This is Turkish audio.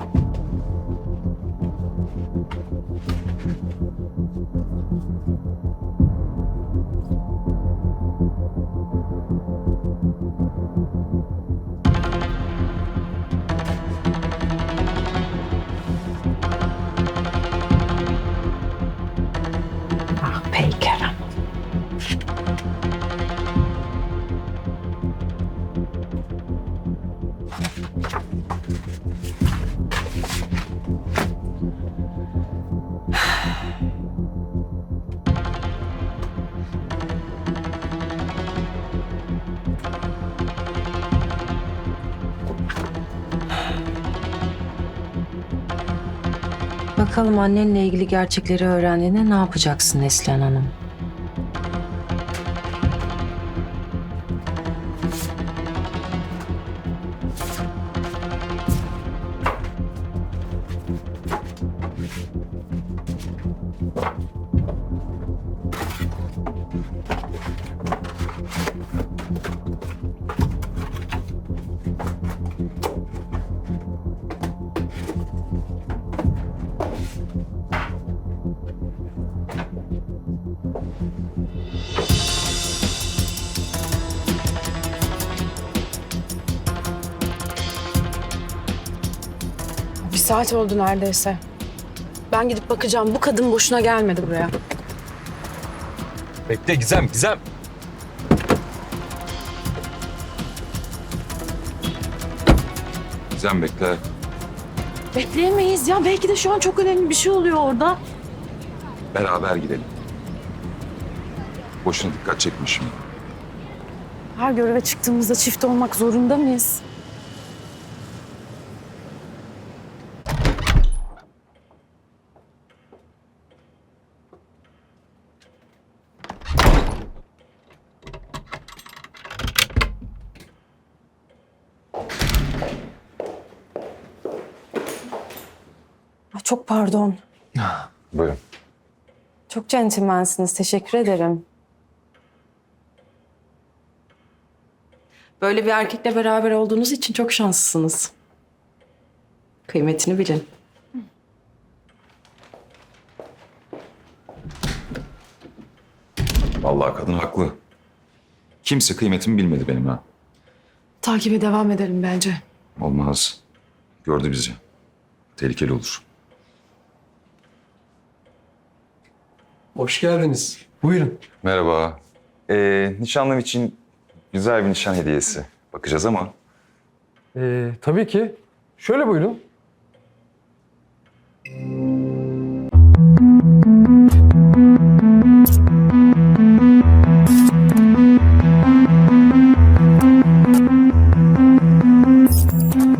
you Bakalım annenle ilgili gerçekleri öğrendiğinde ne yapacaksın Neslihan Hanım? Saat oldu neredeyse. Ben gidip bakacağım. Bu kadın boşuna gelmedi buraya. Bekle Gizem, Gizem. Gizem bekle. Bekleyemeyiz ya. Belki de şu an çok önemli bir şey oluyor orada. Beraber gidelim. Boşuna dikkat çekmişim. Her göreve çıktığımızda çift olmak zorunda mıyız? Ay, Çok pardon. Buyurun. Çok centilmensiniz. Teşekkür ederim. Böyle bir erkekle beraber olduğunuz için çok şanslısınız. Kıymetini bilin. Vallahi kadın haklı. Kimse kıymetimi bilmedi benim ha. Takibe devam edelim bence. Olmaz. Gördü bizi. Tehlikeli olur. Hoş geldiniz. Buyurun. Merhaba. Ee, nişanlım için güzel bir nişan hediyesi. Bakacağız ama Ee, tabii ki. Şöyle buyurun.